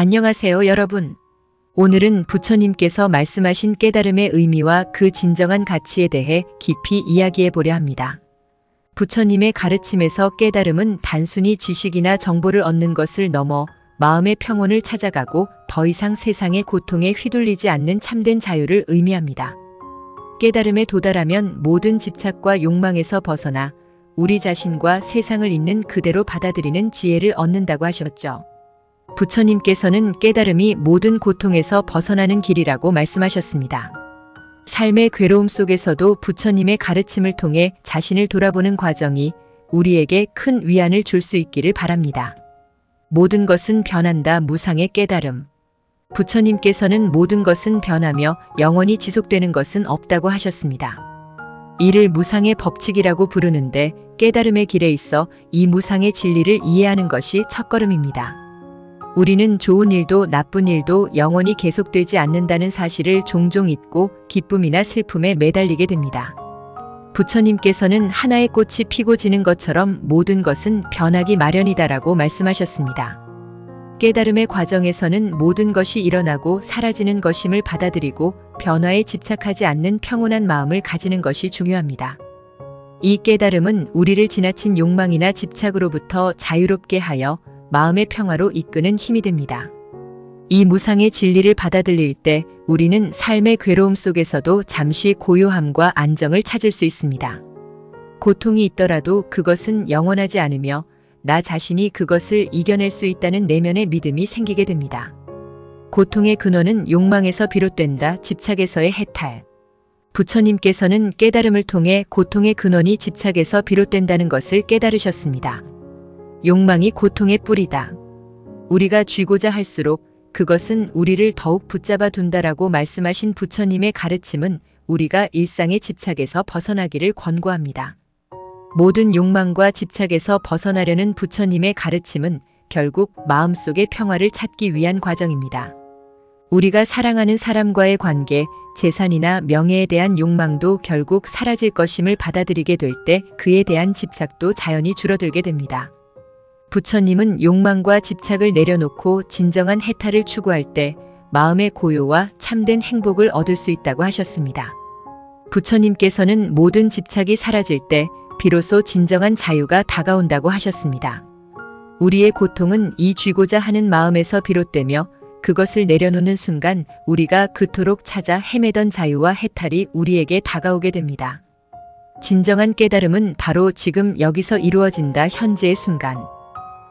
안녕하세요, 여러분. 오늘은 부처님께서 말씀하신 깨달음의 의미와 그 진정한 가치에 대해 깊이 이야기해 보려 합니다. 부처님의 가르침에서 깨달음은 단순히 지식이나 정보를 얻는 것을 넘어 마음의 평온을 찾아가고 더 이상 세상의 고통에 휘둘리지 않는 참된 자유를 의미합니다. 깨달음에 도달하면 모든 집착과 욕망에서 벗어나 우리 자신과 세상을 있는 그대로 받아들이는 지혜를 얻는다고 하셨죠. 부처님께서는 깨달음이 모든 고통에서 벗어나는 길이라고 말씀하셨습니다. 삶의 괴로움 속에서도 부처님의 가르침을 통해 자신을 돌아보는 과정이 우리에게 큰 위안을 줄 수 있기를 바랍니다. 모든 것은 변한다 무상의 깨달음. 부처님께서는 모든 것은 변하며 영원히 지속되는 것은 없다고 하셨습니다. 이를 무상의 법칙이라고 부르는데 깨달음의 길에 있어 이 무상의 진리를 이해하는 것이 첫걸음입니다. 우리는 좋은 일도 나쁜 일도 영원히 계속되지 않는다는 사실을 종종 잊고 기쁨이나 슬픔에 매달리게 됩니다. 부처님께서는 하나의 꽃이 피고 지는 것처럼 모든 것은 변하기 마련이다라고 말씀하셨습니다. 깨달음의 과정에서는 모든 것이 일어나고 사라지는 것임을 받아들이고 변화에 집착하지 않는 평온한 마음을 가지는 것이 중요합니다. 이 깨달음은 우리를 지나친 욕망이나 집착으로부터 자유롭게 하여 마음의 평화로 이끄는 힘이 됩니다. 이 무상의 진리를 받아들일 때 우리는 삶의 괴로움 속에서도 잠시 고요함과 안정을 찾을 수 있습니다. 고통이 있더라도 그것은 영원하지 않으며 나 자신이 그것을 이겨낼 수 있다는 내면의 믿음이 생기게 됩니다. 고통의 근원은 욕망에서 비롯된다 집착에서의 해탈. 부처님께서는 깨달음을 통해 고통의 근원이 집착에서 비롯된다는 것을 깨달으셨습니다. 욕망이 고통의 뿌리다. 우리가 쥐고자 할수록 그것은 우리를 더욱 붙잡아 둔다라고 말씀하신 부처님의 가르침은 우리가 일상의 집착에서 벗어나기를 권고합니다. 모든 욕망과 집착에서 벗어나려는 부처님의 가르침은 결국 마음속의 평화를 찾기 위한 과정입니다. 우리가 사랑하는 사람과의 관계, 재산이나 명예에 대한 욕망도 결국 사라질 것임을 받아들이게 될 때 그에 대한 집착도 자연히 줄어들게 됩니다. 부처님은 욕망과 집착을 내려놓고 진정한 해탈을 추구할 때 마음의 고요와 참된 행복을 얻을 수 있다고 하셨습니다. 부처님께서는 모든 집착이 사라질 때 비로소 진정한 자유가 다가온다고 하셨습니다. 우리의 고통은 이 쥐고자 하는 마음에서 비롯되며 그것을 내려놓는 순간 우리가 그토록 찾아 헤매던 자유와 해탈이 우리에게 다가오게 됩니다. 진정한 깨달음은 바로 지금 여기서 이루어진다 현재의 순간.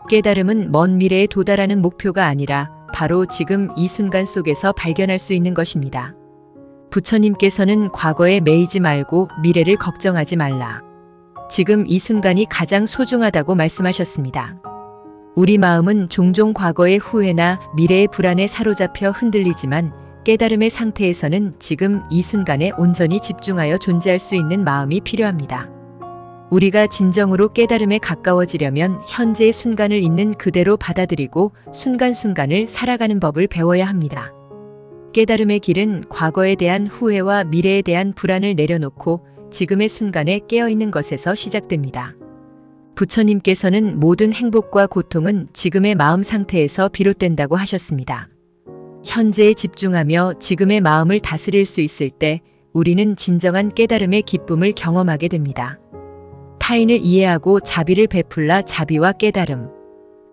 깨달음은 먼 미래에 도달하는 목표가 아니라 바로 지금 이 순간 속에서 발견할 수 있는 것입니다. 부처님께서는 과거에 매이지 말고 미래를 걱정하지 말라. 지금 이 순간이 가장 소중하다고 말씀하셨습니다. 우리 마음은 종종 과거의 후회나 미래의 불안에 사로잡혀 흔들리지만 깨달음의 상태에서는 지금 이 순간에 온전히 집중하여 존재할 수 있는 마음이 필요합니다. 우리가 진정으로 깨달음에 가까워지려면 현재의 순간을 있는 그대로 받아들이고 순간순간을 살아가는 법을 배워야 합니다. 깨달음의 길은 과거에 대한 후회와 미래에 대한 불안을 내려놓고 지금의 순간에 깨어있는 것에서 시작됩니다. 부처님께서는 모든 행복과 고통은 지금의 마음 상태에서 비롯된다고 하셨습니다. 현재에 집중하며 지금의 마음을 다스릴 수 있을 때 우리는 진정한 깨달음의 기쁨을 경험하게 됩니다. 타인을 이해하고 자비를 베풀라 자비와 깨달음.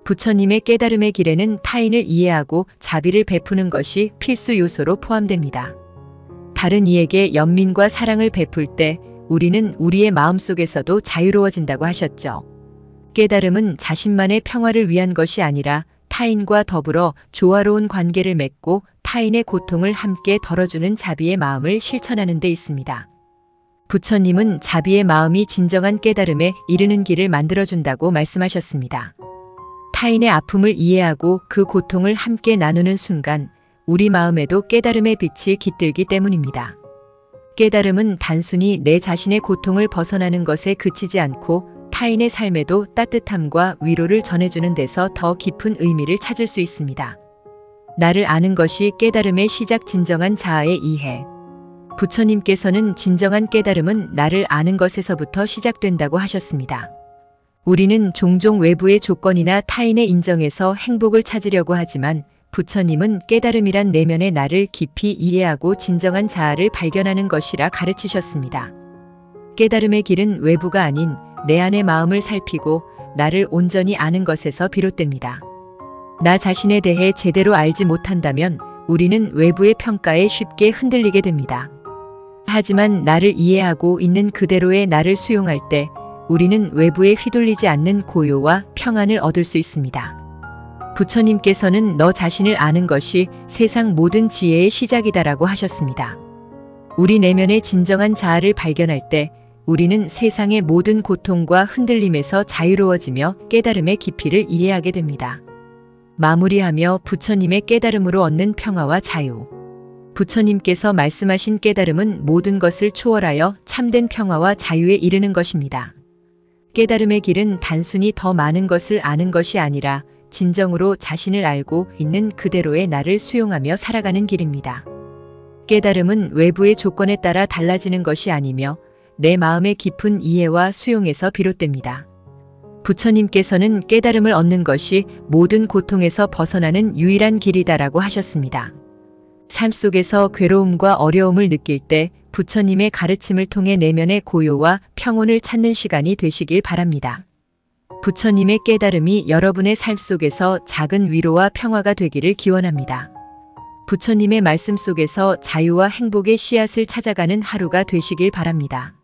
부처님의 깨달음의 길에는 타인을 이해하고 자비를 베푸는 것이 필수 요소로 포함됩니다. 다른 이에게 연민과 사랑을 베풀 때 우리는 우리의 마음속에서도 자유로워진다고 하셨죠. 깨달음은 자신만의 평화를 위한 것이 아니라 타인과 더불어 조화로운 관계를 맺고 타인의 고통을 함께 덜어주는 자비의 마음을 실천하는 데 있습니다. 부처님은 자비의 마음이 진정한 깨달음에 이르는 길을 만들어준다고 말씀하셨습니다. 타인의 아픔을 이해하고 그 고통을 함께 나누는 순간 우리 마음에도 깨달음의 빛이 깃들기 때문입니다. 깨달음은 단순히 내 자신의 고통을 벗어나는 것에 그치지 않고 타인의 삶에도 따뜻함과 위로를 전해주는 데서 더 깊은 의미를 찾을 수 있습니다. 나를 아는 것이 깨달음의 시작 진정한 자아의 이해. 부처님께서는 진정한 깨달음은 나를 아는 것에서부터 시작된다고 하셨습니다. 우리는 종종 외부의 조건이나 타인의 인정에서 행복을 찾으려고 하지만 부처님은 깨달음이란 내면의 나를 깊이 이해하고 진정한 자아를 발견하는 것이라 가르치셨습니다. 깨달음의 길은 외부가 아닌 내 안의 마음을 살피고 나를 온전히 아는 것에서 비롯됩니다. 나 자신에 대해 제대로 알지 못한다면 우리는 외부의 평가에 쉽게 흔들리게 됩니다. 하지만 나를 이해하고 있는 그대로의 나를 수용할 때 우리는 외부에 휘둘리지 않는 고요와 평안을 얻을 수 있습니다. 부처님께서는 너 자신을 아는 것이 세상 모든 지혜의 시작이다라고 하셨습니다. 우리 내면의 진정한 자아를 발견할 때 우리는 세상의 모든 고통과 흔들림에서 자유로워지며 깨달음의 깊이를 이해하게 됩니다. 마무리하며 부처님의 깨달음으로 얻는 평화와 자유. 부처님께서 말씀하신 깨달음은 모든 것을 초월하여 참된 평화와 자유에 이르는 것입니다. 깨달음의 길은 단순히 더 많은 것을 아는 것이 아니라 진정으로 자신을 알고 있는 그대로의 나를 수용하며 살아가는 길입니다. 깨달음은 외부의 조건에 따라 달라지는 것이 아니며 내 마음의 깊은 이해와 수용에서 비롯됩니다. 부처님께서는 깨달음을 얻는 것이 모든 고통에서 벗어나는 유일한 길이다라고 하셨습니다. 삶 속에서 괴로움과 어려움을 느낄 때 부처님의 가르침을 통해 내면의 고요와 평온을 찾는 시간이 되시길 바랍니다. 부처님의 깨달음이 여러분의 삶 속에서 작은 위로와 평화가 되기를 기원합니다. 부처님의 말씀 속에서 자유와 행복의 씨앗을 찾아가는 하루가 되시길 바랍니다.